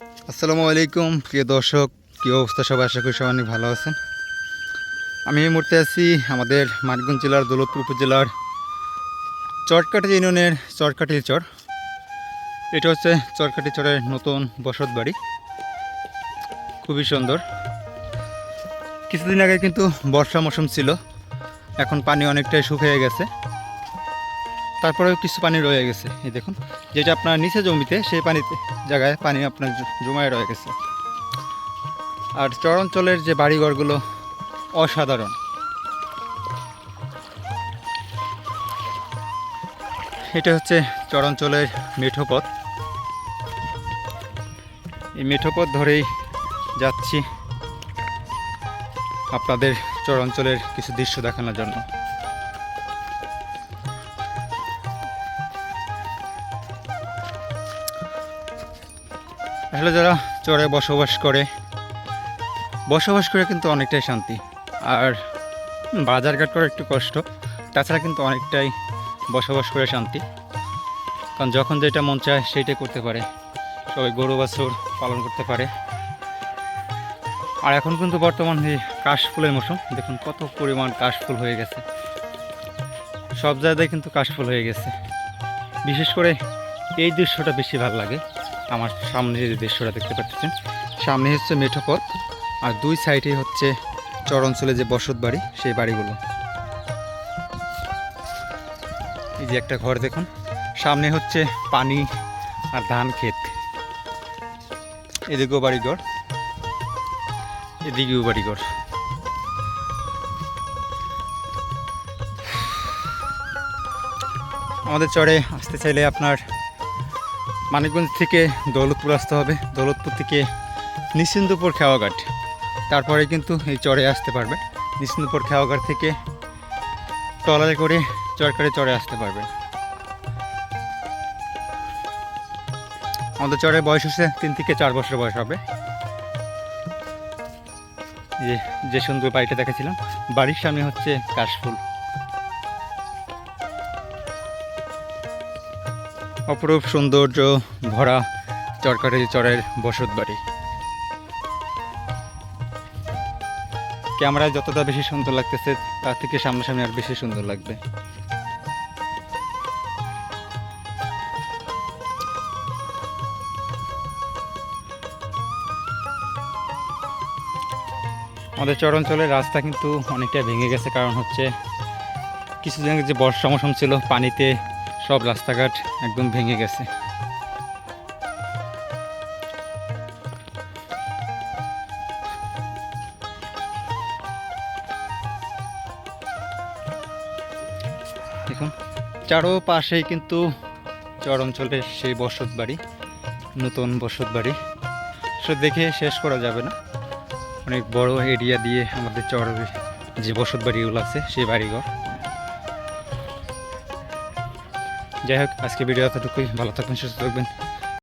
আসসালামু আলাইকুম, প্রিয় দর্শক, কী অবস্থা সবাই? আশা করি সবাই অনেক ভালো আছেন। আমি এই মুহূর্তে আছি আমাদের মানগঞ্জ জেলার, দৌলতপুর উপজেলার চরকাটি ইউনিয়নের চরকাটি চর। এটা হচ্ছে চরকাটি চরের নতুন বসত বাড়ি। খুবই সুন্দর। কিছুদিন আগে কিন্তু বর্ষা মৌসুম ছিল। এখন পানি অনেকটাই শুকিয়ে গেছে। তারপরেও কিছু পানি রয়ে গেছে। এই দেখুন, যেটা আপনার নিচে জমিতে, সেই পানিতে, জায়গায় পানি আপনার জমায়ে রয়ে গেছে। আর চর অঞ্চলের যে বাড়িঘরগুলো, অসাধারণ। এটা হচ্ছে চরাঞ্চলের মেঠো পথ এই মেঠো পথ ধরেই যাচ্ছি আপনাদের চরাঞ্চলের কিছু দৃশ্য দেখানোর জন্য। আসলে যারা চরে বসবাস করে বসবাস করে কিন্তু অনেকটাই শান্তি। আর বাজারঘাট করা একটু কষ্ট, তাছাড়া কিন্তু অনেকটাই বসবাস করে শান্তি। কারণ যখন যেটা মন চায় সেইটাই করতে পারে। সবাই গরু, বাছুর পালন করতে পারে। আর এখন কিন্তু বর্তমান এই কাশফুলের মৌসুম। দেখুন কত পরিমাণ কাশফুল হয়ে গেছে। সব জায়গায় কিন্তু কাশফুল হয়ে গেছে। বিশেষ করে এই দৃশ্যটা বেশি ভালো লাগে। আমার সামনে যে দৃশ্যটা দেখতে পাচ্ছেন, সামনে হচ্ছে মেঠো পথ আর দুই সাইডে হচ্ছে চর অঞ্চলে যে বসত বাড়ি, সেই বাড়িগুলো। এই যে একটা ঘর দেখুন, সামনে হচ্ছে পানি আর ধান ক্ষেত। এদিকেও বাড়িঘর এদিকেও বাড়িঘর। আমাদের চরে আসতে চাইলে আপনার মানিকগঞ্জ থেকে দৌলতপুর আসতে হবে। দৌলতপুর থেকে নিশ্চিন্দপুর খেওয়াঘাট। তারপরে কিন্তু এই চরে আসতে পারবে। নিশ্চিন্দপুর খেওয়াঘাট থেকে ট্রলারে করে চরকারে চরে আসতে পারবে। আমাদের চরের বয়স হচ্ছে তিন থেকে চার বছর বয়স হবে। যে যে সুন্দর বাড়িটা দেখেছিলাম বাড়ির সামনে হচ্ছে কাশফুল। অপরূপ সৌন্দর্য ভরা চরকারি চরের বসত বাড়ি। ক্যামেরায় যতটা বেশি সুন্দর লাগতেছে তার থেকে সামনাসামনি আর বেশি সুন্দর লাগবে। আমাদের চর অঞ্চলের রাস্তা কিন্তু অনেকটা ভেঙে গেছে, কারণ হচ্ছে কিছুদিন আগে যে বর্ষা মৌসুম ছিল, পানিতে সব রাস্তাঘাট একদম ভেঙে গেছে। দেখুন চারো কিন্তু চর অঞ্চলের সেই বসত বাড়ি, নতুন বসত বাড়ি। সে দেখে শেষ করা যাবে না। অনেক বড় এরিয়া দিয়ে আমাদের চর যে বসত বাড়িগুলো আছে, সেই বাড়িঘর। যাই হোক আজকে ভিডিও এতটুকুই। ভালো থাকবেন সুস্থ থাকবেন।